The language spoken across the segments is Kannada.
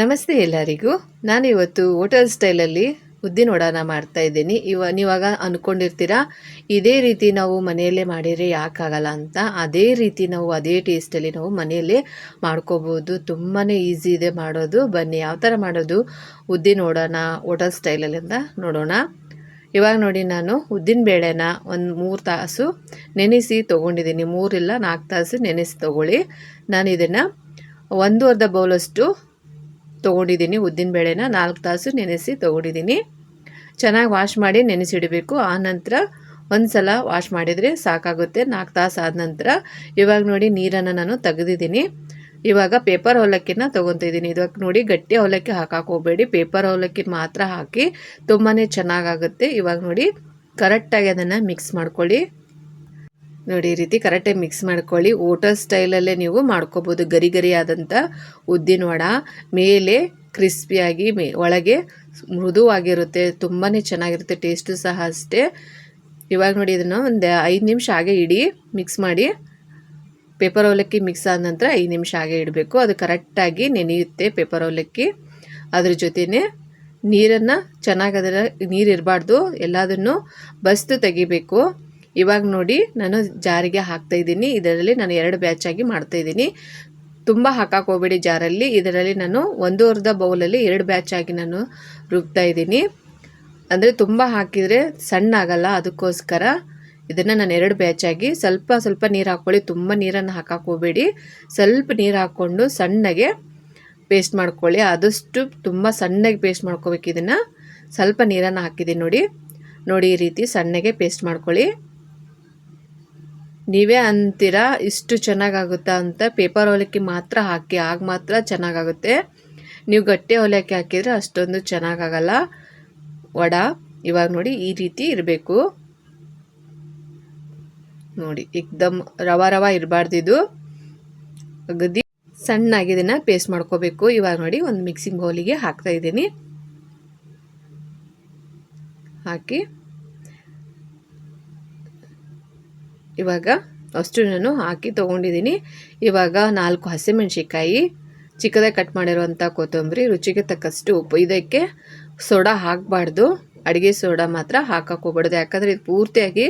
ನಮಸ್ತೆ ಎಲ್ಲರಿಗೂ. ನಾನು ಇವತ್ತು ಹೋಟೆಲ್ ಸ್ಟೈಲಲ್ಲಿ ಉದ್ದಿನ ವಡಾನ ಮಾಡ್ತಾ ಇದ್ದೀನಿ. ಇವ ನೀವಾಗ ಅಂದ್ಕೊಂಡಿರ್ತೀರಾ ಇದೇ ರೀತಿ ನಾವು ಮನೆಯಲ್ಲೇ ಮಾಡಿದರೆ ಯಾಕಾಗಲ್ಲ ಅಂತ. ಅದೇ ರೀತಿ ನಾವು ಅದೇ ಟೇಸ್ಟಲ್ಲಿ ನಾವು ಮನೆಯಲ್ಲೇ ಮಾಡ್ಕೋಬೋದು. ತುಂಬಾ ಈಸಿ ಇದೆ ಮಾಡೋದು. ಬನ್ನಿ, ಯಾವ ಥರ ಮಾಡೋದು ಉದ್ದಿನ ವಡಾನ ಹೋಟೆಲ್ ಸ್ಟೈಲಲ್ಲಿ ಅಂತ ನೋಡೋಣ. ಇವಾಗ ನೋಡಿ ನಾನು ಉದ್ದಿನ ಬೇಳೆನ ಒಂದು ಮೂರು ತಾಸು ನೆನೆಸಿ ತೊಗೊಂಡಿದ್ದೀನಿ. ಮೂರಿಲ್ಲ ನಾಲ್ಕು ತಾಸು ನೆನೆಸಿ ತೊಗೊಳ್ಳಿ. ನಾನು ಇದನ್ನು ಒಂದು ಅರ್ಧ ಬೌಲಷ್ಟು ತೊಗೊಂಡಿದ್ದೀನಿ ಉದ್ದಿನ ಬೇಳೆನ ನಾಲ್ಕು ತಾಸು ನೆನೆಸಿ ತೊಗೊಂಡಿದ್ದೀನಿ. ಚೆನ್ನಾಗಿ ವಾಶ್ ಮಾಡಿ ನೆನೆಸಿಡಬೇಕು ಆ ನಂತರ ಒಂದು ಸಲ ವಾಶ್ ಮಾಡಿದರೆ ಸಾಕಾಗುತ್ತೆ. ನಾಲ್ಕು ತಾಸು ಆದ ನಂತರ ಇವಾಗ ನೋಡಿ ನೀರನ್ನು ನಾನು ತೆಗೆದಿದ್ದೀನಿ. ಇವಾಗ ಪೇಪರ್ ಅವಲಕ್ಕಿನ ತೊಗೊತಿದ್ದೀನಿ ಇವಾಗ ನೋಡಿ ಗಟ್ಟಿ ಅವಲಕ್ಕಿ ಹಾಕಕ್ಕೆ ಹೋಗಬೇಡಿ. ಪೇಪರ್ ಅವಲಕ್ಕಿ ಮಾತ್ರ ಹಾಕಿ ತುಂಬಾ ಚೆನ್ನಾಗಾಗುತ್ತೆ ಇವಾಗ ನೋಡಿ ಕರೆಕ್ಟಾಗಿ ಅದನ್ನು ಮಿಕ್ಸ್ ಮಾಡ್ಕೊಳ್ಳಿ. ನೋಡಿ, ಈ ರೀತಿ ಕರೆಕ್ಟಾಗಿ ಮಿಕ್ಸ್ ಮಾಡ್ಕೊಳ್ಳಿ. ಓಟರ್ ಸ್ಟೈಲಲ್ಲೇ ನೀವು ಮಾಡ್ಕೋಬೋದು. ಗರಿ ಗರಿ ಆದಂಥ ಉದ್ದಿನ ವಡ, ಮೇಲೆ ಕ್ರಿಸ್ಪಿಯಾಗಿ ಮೇ, ಒಳಗೆ ಮೃದುವಾಗಿರುತ್ತೆ. ತುಂಬಾ ಚೆನ್ನಾಗಿರುತ್ತೆ. ಟೇಸ್ಟು ಸಹ ಅಷ್ಟೇ. ಇವಾಗ ನೋಡಿ, ಇದನ್ನು ಒಂದು ಐದು ನಿಮಿಷ ಹಾಗೆ ಇಡಿ ಮಿಕ್ಸ್ ಮಾಡಿ. ಪೇಪರ್ ಅವಲಕ್ಕಿ ಮಿಕ್ಸ್ ಆದ ನಂತರ ಐದು ನಿಮಿಷ ಹಾಗೆ ಇಡಬೇಕು. ಅದು ಕರೆಕ್ಟಾಗಿ ನೆನೆಯುತ್ತೆ ಪೇಪರ್ ಅವಲಕ್ಕಿ. ಅದ್ರ ಜೊತೆಯೇ ನೀರನ್ನು ಚೆನ್ನಾಗಿ ಅದರ ನೀರು ಇರಬಾರ್ದು. ಎಲ್ಲದನ್ನು ಬಸ್ತು ತೆಗಿಬೇಕು. ಇವಾಗ ನೋಡಿ ನಾನು ಜಾರಿಗೆ ಹಾಕ್ತಾ ಇದ್ದೀನಿ. ಇದರಲ್ಲಿ ನಾನು ಎರಡು ಬ್ಯಾಚಾಗಿ ಮಾಡ್ತಾ ಇದ್ದೀನಿ. ತುಂಬ ಹಾಕಕ್ಕೆ ಹೋಗ್ಬೇಡಿ ಜಾರಲ್ಲಿ. ಇದರಲ್ಲಿ ನಾನು ಒಂದು ಅರ್ಧ ಬೌಲಲ್ಲಿ ಎರಡು ಬ್ಯಾಚಾಗಿ ನಾನು ರುಬ್ತಾ ಇದ್ದೀನಿ. ಅಂದರೆ ತುಂಬ ಹಾಕಿದರೆ ಸಣ್ಣ ಆಗಲ್ಲ ಅದಕ್ಕೋಸ್ಕರ. ಇದನ್ನು ನಾನು ಎರಡು ಬ್ಯಾಚಾಗಿ ಸ್ವಲ್ಪ ಸ್ವಲ್ಪ ನೀರು ಹಾಕ್ಕೊಳ್ಳಿ. ತುಂಬ ನೀರನ್ನು ಹಾಕಕ್ಕೆ ಸ್ವಲ್ಪ ನೀರು ಹಾಕ್ಕೊಂಡು ಸಣ್ಣಗೆ ಪೇಸ್ಟ್ ಮಾಡ್ಕೊಳ್ಳಿ. ಆದಷ್ಟು ತುಂಬ ಸಣ್ಣಗೆ ಪೇಸ್ಟ್ ಮಾಡ್ಕೋಬೇಕು ಇದನ್ನು. ಸ್ವಲ್ಪ ನೀರನ್ನು ಹಾಕಿದ್ದೀನಿ ನೋಡಿ. ನೋಡಿ ಈ ರೀತಿ ಸಣ್ಣಗೆ ಪೇಸ್ಟ್ ಮಾಡ್ಕೊಳ್ಳಿ. ನೀವೇ ಅಂತೀರಾ ಇಷ್ಟು ಚೆನ್ನಾಗಾಗುತ್ತಾ ಅಂತ ಪೇಪರ್ ಹೊಲಕ್ಕೆ ಮಾತ್ರ ಹಾಕಿ, ಆಗ ಮಾತ್ರ ಚೆನ್ನಾಗಾಗುತ್ತೆ. ನೀವು ಗಟ್ಟಿ ಹೊಲಕ್ಕೆ ಹಾಕಿದರೆ ಅಷ್ಟೊಂದು ಚೆನ್ನಾಗಾಗಲ್ಲ. ವಡ, ಇವಾಗ ನೋಡಿ ಈ ರೀತಿ ಇರಬೇಕು. ನೋಡಿ ಏಕ್ದಮ್ ರವ ರವ ಇರಬಾರ್ದಿದು ಅಗದಿ ಸಣ್ಣಾಗಿ ಇದನ್ನು ಪೇಸ್ಟ್ ಮಾಡ್ಕೋಬೇಕು. ಇವಾಗ ನೋಡಿ ಒಂದು ಮಿಕ್ಸಿಂಗ್ ಬೌಲಿಗೆ ಹಾಕ್ತಾ ಇದ್ದೀನಿ. ಹಾಕಿ ಇವಾಗ ಅಷ್ಟು ನಾನು ಹಾಕಿ ತೊಗೊಂಡಿದ್ದೀನಿ ಇವಾಗ ನಾಲ್ಕು ಹಸಿಮೆಣ್ಸಿಕಾಯಿ ಚಿಕ್ಕದಾಗಿ ಕಟ್ ಮಾಡಿರುವಂಥ ಕೊತ್ತಂಬರಿ, ರುಚಿಗೆ ತಕ್ಕಷ್ಟು ಉಪ್ಪು. ಇದಕ್ಕೆ ಸೋಡಾ ಹಾಕಬಾರ್ದು. ಅಡುಗೆ ಸೋಡಾ ಮಾತ್ರ ಹಾಕೋಕ್ಕೋಗ್ಬಾರ್ದು ಯಾಕಂದರೆ ಇದು ಪೂರ್ತಿಯಾಗಿ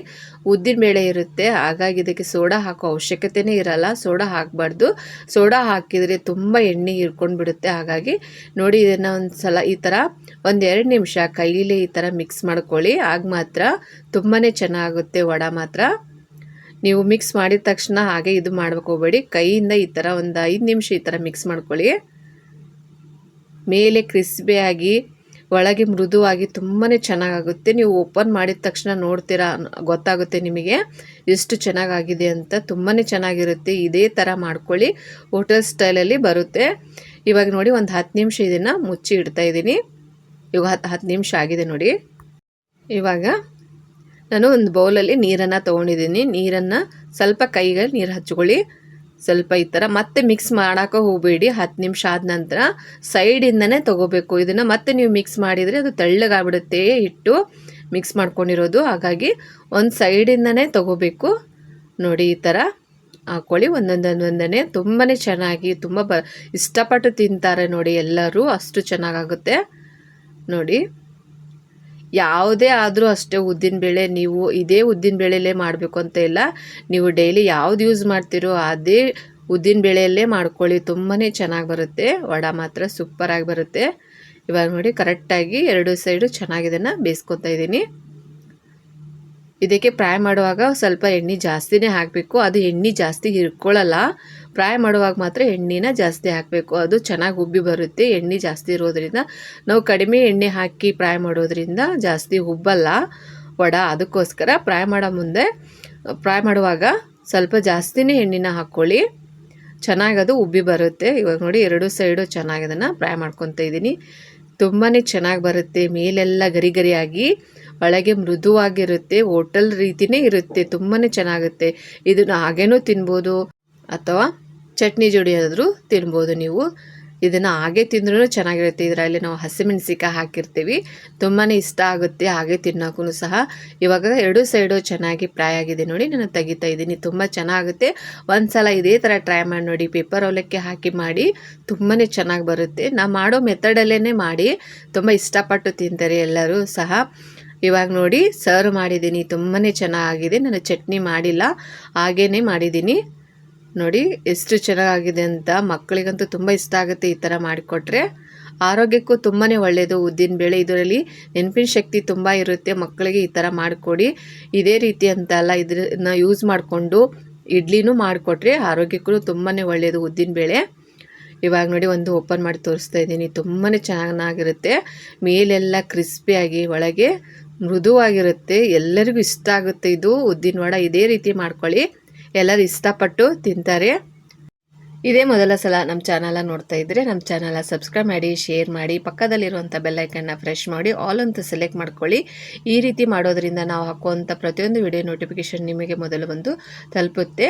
ಉದ್ದಿನ ಬೇಳೆ ಇರುತ್ತೆ. ಹಾಗಾಗಿ ಇದಕ್ಕೆ ಸೋಡಾ ಹಾಕೋ ಅವಶ್ಯಕತೆಯೇ ಇರಲ್ಲ. ಸೋಡಾ ಹಾಕಬಾರ್ದು. ಸೋಡಾ ಹಾಕಿದರೆ ತುಂಬ ಎಣ್ಣೆ ಹಿಡ್ಕೊಂಡು ಬಿಡುತ್ತೆ ಹಾಗಾಗಿ ನೋಡಿ ಇದನ್ನು ಒಂದು ಸಲ ಈ ಥರ ಒಂದು ಎರಡು ನಿಮಿಷ ಕೈಲೇ ಈ ಥರ ಮಿಕ್ಸ್ ಮಾಡ್ಕೊಳ್ಳಿ. ಆಗ ಮಾತ್ರ ತುಂಬಾ ಚೆನ್ನಾಗುತ್ತೆ ವಡ ಮಾತ್ರ. ನೀವು ಮಿಕ್ಸ್ ಮಾಡಿದ ತಕ್ಷಣ ಹಾಗೆ ಇದು ಮಾಡ್ಬೇಕು ಹೋಗ್ಬೇಡಿ. ಕೈಯಿಂದ ಈ ಥರ ಒಂದು ಐದು ನಿಮಿಷ ಈ ಥರ ಮಿಕ್ಸ್ ಮಾಡ್ಕೊಳ್ಳಿ. ಮೇಲೆ ಕ್ರಿಸ್ಪಿಯಾಗಿ ಒಳಗೆ ಮೃದುವಾಗಿ ತುಂಬಾ ಚೆನ್ನಾಗಾಗುತ್ತೆ. ನೀವು ಓಪನ್ ಮಾಡಿದ ತಕ್ಷಣ ನೋಡ್ತೀರಾ, ಗೊತ್ತಾಗುತ್ತೆ ನಿಮಗೆ ಎಷ್ಟು ಚೆನ್ನಾಗಾಗಿದೆ ಅಂತ. ತುಂಬಾ ಚೆನ್ನಾಗಿರುತ್ತೆ. ಇದೇ ಥರ ಮಾಡ್ಕೊಳ್ಳಿ. ಹೋಟೆಲ್ ಸ್ಟೈಲಲ್ಲಿ ಬರುತ್ತೆ. ಇವಾಗ ನೋಡಿ ಒಂದು ಹತ್ತು ನಿಮಿಷ ಇದನ್ನು ಮುಚ್ಚಿ ಇಡ್ತಾ ಇದ್ದೀನಿ. ಇವಾಗ ಹತ್ತು ಹತ್ತು ನಿಮಿಷ ಆಗಿದೆ ನೋಡಿ. ಇವಾಗ ನಾನು ಒಂದು ಬೌಲಲ್ಲಿ ನೀರನ್ನು ತೊಗೊಂಡಿದ್ದೀನಿ. ನೀರನ್ನು ಸ್ವಲ್ಪ ಕೈಗೆ ನೀರು ಹಚ್ಕೊಳ್ಳಿ. ಸ್ವಲ್ಪ ಈ ಥರ ಮತ್ತೆ ಮಿಕ್ಸ್ ಮಾಡೋಕೆ ಹೋಗಬೇಡಿ. ಹತ್ತು ನಿಮಿಷ ಆದ ನಂತರ ಸೈಡಿಂದನೇ ತೊಗೋಬೇಕು. ಇದನ್ನು ಮತ್ತೆ ನೀವು ಮಿಕ್ಸ್ ಮಾಡಿದರೆ ಅದು ತೆಳ್ಳಗಾಗ್ಬಿಡುತ್ತೆ ಹಿಟ್ಟು. ಮಿಕ್ಸ್ ಮಾಡ್ಕೊಂಡಿರೋದು. ಹಾಗಾಗಿ ಒಂದು ಸೈಡಿಂದನೇ ತೊಗೋಬೇಕು. ನೋಡಿ ಈ ಥರ ಹಾಕ್ಕೊಳ್ಳಿ ಒಂದೊಂದೊಂದೊಂದನೇ ತುಂಬಾ ಚೆನ್ನಾಗಿ ತುಂಬ ಬ ಇಷ್ಟಪಟ್ಟು ತಿಂತಾರೆ ನೋಡಿ ಎಲ್ಲರೂ. ಅಷ್ಟು ಚೆನ್ನಾಗಾಗುತ್ತೆ. ನೋಡಿ. ಯಾವುದೇ ಆದರೂ ಅಷ್ಟೇ ಉದ್ದಿನಬೇಳೆ ನೀವು ಇದೇ ಉದ್ದಿನ ಬೇಳೆಯಲ್ಲೇ ಮಾಡಬೇಕು ಅಂತ ಇಲ್ಲ. ನೀವು ಡೈಲಿ ಯಾವ್ದು ಯೂಸ್ ಮಾಡ್ತೀರೋ ಅದೇ ಉದ್ದಿನ ಬೇಳೆಯಲ್ಲೇ ಮಾಡ್ಕೊಳ್ಳಿ. ತುಂಬಾ ಚೆನ್ನಾಗಿ ಬರುತ್ತೆ. ವಡ ಮಾತ್ರ ಸೂಪರಾಗಿ ಬರುತ್ತೆ. ಇವಾಗ ನೋಡಿ ಕರೆಕ್ಟಾಗಿ ಎರಡು ಸೈಡು ಚೆನ್ನಾಗಿದನ್ನು ಬೇಯಿಸ್ಕೊತಾ ಇದ್ದೀನಿ. ಇದಕ್ಕೆ ಫ್ರೈ ಮಾಡುವಾಗ ಸ್ವಲ್ಪ ಎಣ್ಣೆ ಜಾಸ್ತಿನೇ ಹಾಕಬೇಕು. ಅದು ಎಣ್ಣೆ ಜಾಸ್ತಿ ಹಿರ್ಕೊಳ್ಳಲ್ಲ ಫ್ರೈ ಮಾಡುವಾಗ ಮಾತ್ರ ಎಣ್ಣೆನ ಜಾಸ್ತಿ ಹಾಕಬೇಕು. ಅದು ಚೆನ್ನಾಗಿ ಉಬ್ಬಿ ಬರುತ್ತೆ. ಎಣ್ಣೆ ಜಾಸ್ತಿ ಇರೋದರಿಂದ ನಾವು ಕಡಿಮೆ ಎಣ್ಣೆ ಹಾಕಿ ಫ್ರೈ ಮಾಡೋದ್ರಿಂದ ಜಾಸ್ತಿ ಉಬ್ಬಲ್ಲ ವಡ. ಅದಕ್ಕೋಸ್ಕರ ಫ್ರೈ ಮಾಡೋ ಮುಂದೆ, ಫ್ರೈ ಮಾಡುವಾಗ ಸ್ವಲ್ಪ ಜಾಸ್ತಿನೇ ಎಣ್ಣೆನ ಹಾಕ್ಕೊಳ್ಳಿ ಚೆನ್ನಾಗಿ ಅದು ಉಬ್ಬಿ ಬರುತ್ತೆ. ಇವಾಗ ನೋಡಿ ಎರಡು ಸೈಡು ಚೆನ್ನಾಗಿ ಅದನ್ನು ಫ್ರೈ ಮಾಡ್ಕೊತ ಇದ್ದೀನಿ ತುಂಬಾ ಚೆನ್ನಾಗಿ ಬರುತ್ತೆ. ಮೇಲೆಲ್ಲ ಗರಿ ಗರಿಯಾಗಿ ಒಳಗೆ ಮೃದುವಾಗಿರುತ್ತೆ, ಹೋಟೆಲ್ ರೀತಿಯೇ ಇರುತ್ತೆ. ತುಂಬಾ ಚೆನ್ನಾಗುತ್ತೆ. ಇದನ್ನು ಹಾಗೇನೂ ತಿನ್ಬೋದು ಅಥವಾ ಚಟ್ನಿ ಜೋಡಿ ಆದರೂ ತಿನ್ಬೋದು ನೀವು. ಇದನ್ನು ಹಾಗೆ ತಿಂದ್ರೂ ಚೆನ್ನಾಗಿರುತ್ತೆ. ಇದರಲ್ಲಿ ನಾವು ಹಸಿಮೆಣಸಿಕಾಯಿ ಹಾಕಿರ್ತೀವಿ. ತುಂಬಾ ಇಷ್ಟ ಆಗುತ್ತೆ ಹಾಗೆ ತಿನ್ನೋಕ್ಕೂ ಸಹ. ಇವಾಗ ಎರಡು ಸೈಡು ಚೆನ್ನಾಗಿ ಫ್ರೈ ಆಗಿದೆ ನೋಡಿ, ನಾನು ತೆಗಿತಾ ಇದ್ದೀನಿ. ತುಂಬ ಚೆನ್ನಾಗುತ್ತೆ. ಒಂದು ಸಲ ಇದೇ ಥರ ಟ್ರೈ ಮಾಡಿ ನೋಡಿ, ಪೇಪರ್ ಅವಲಕ್ಕಿ ಹಾಕಿ ಮಾಡಿ ತುಂಬಾ ಚೆನ್ನಾಗಿ ಬರುತ್ತೆ. ನಾ ಮಾಡೋ ಮೆಥಡಲ್ಲೇ ಮಾಡಿ ತುಂಬ ಇಷ್ಟಪಟ್ಟು ತಿಂತಾರೆ ಎಲ್ಲರೂ ಸಹ. ಇವಾಗ ನೋಡಿ, ಸರ್ವ್ ಮಾಡಿದ್ದೀನಿ. ತುಂಬಾ ಚೆನ್ನಾಗಿದೆ. ನಾನು ಚಟ್ನಿ ಮಾಡಿಲ್ಲ. ಹಾಗೇ ಮಾಡಿದ್ದೀನಿ. ನೋಡಿ, ಎಷ್ಟು ಚೆನ್ನಾಗಿದೆ ಅಂತ ಮಕ್ಕಳಿಗಂತೂ ತುಂಬ ಇಷ್ಟ ಆಗುತ್ತೆ ಈ ಥರ ಮಾಡಿಕೊಟ್ರೆ. ಆರೋಗ್ಯಕ್ಕೂ ತುಂಬಾ ಒಳ್ಳೆಯದು ಉದ್ದಿನ ಬೇಳೆ ಇದರಲ್ಲಿ ನೆನಪಿನ ಶಕ್ತಿ ತುಂಬ ಇರುತ್ತೆ. ಮಕ್ಕಳಿಗೆ ಈ ಥರ ಮಾಡಿಕೊಡಿ. ಇದೇ ರೀತಿ ಅಂತ ಅಲ್ಲ, ಇದನ್ನ ಯೂಸ್ ಮಾಡಿಕೊಂಡು ಇಡ್ಲಿನೂ ಮಾಡಿಕೊಟ್ರೆ ಆರೋಗ್ಯಕ್ಕೂ ತುಂಬಾ ಒಳ್ಳೆಯದು ಉದ್ದಿನ ಬೇಳೆ. ಇವಾಗ ನೋಡಿ, ಒಂದು ಓಪನ್ ಮಾಡಿ ತೋರಿಸ್ತಾ ಇದ್ದೀನಿ. ತುಂಬಾ ಚೆನ್ನಾಗಿರುತ್ತೆ. ಮೇಲೆಲ್ಲ ಕ್ರಿಸ್ಪಿಯಾಗಿ ಒಳಗೆ ಮೃದುವಾಗಿರುತ್ತೆ. ಎಲ್ಲರಿಗೂ ಇಷ್ಟ ಆಗುತ್ತೆ ಇದು. ಉದ್ದಿನ ವಡ ಇದೇ ರೀತಿ ಮಾಡ್ಕೊಳ್ಳಿ. ಎಲ್ಲರೂ ಇಷ್ಟಪಟ್ಟು ತಿಂತಾರೆ. ಇದೇ ಮೊದಲ ಸಲ ನಮ್ಮ ಚಾನಲ ನೋಡ್ತಾ ಇದ್ದರೆ ನಮ್ಮ ಚಾನಲ ಸಬ್ಸ್ಕ್ರೈಬ್ ಮಾಡಿ, ಶೇರ್ ಮಾಡಿ ಪಕ್ಕದಲ್ಲಿರುವಂಥ ಬೆಲ್ಲೈಕನ್ನ ಫ್ರೆಶ್ ಮಾಡಿ ಆಲ್ ಅಂತ ಸೆಲೆಕ್ಟ್ ಮಾಡ್ಕೊಳ್ಳಿ. ಈ ರೀತಿ ಮಾಡೋದ್ರಿಂದ ನಾವು ಹಾಕುವಂಥ ಪ್ರತಿಯೊಂದು ವಿಡಿಯೋ ನೋಟಿಫಿಕೇಷನ್ ನಿಮಗೆ ಮೊದಲು ಬಂದು ತಲುಪುತ್ತೆ.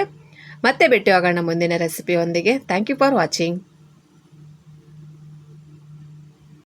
ಮತ್ತೆ ಭೇಟಿಯಾಗೋಣ ಮುಂದಿನ ರೆಸಿಪಿಯೊಂದಿಗೆ ಥ್ಯಾಂಕ್ ಯು ಫಾರ್ ವಾಚಿಂಗ್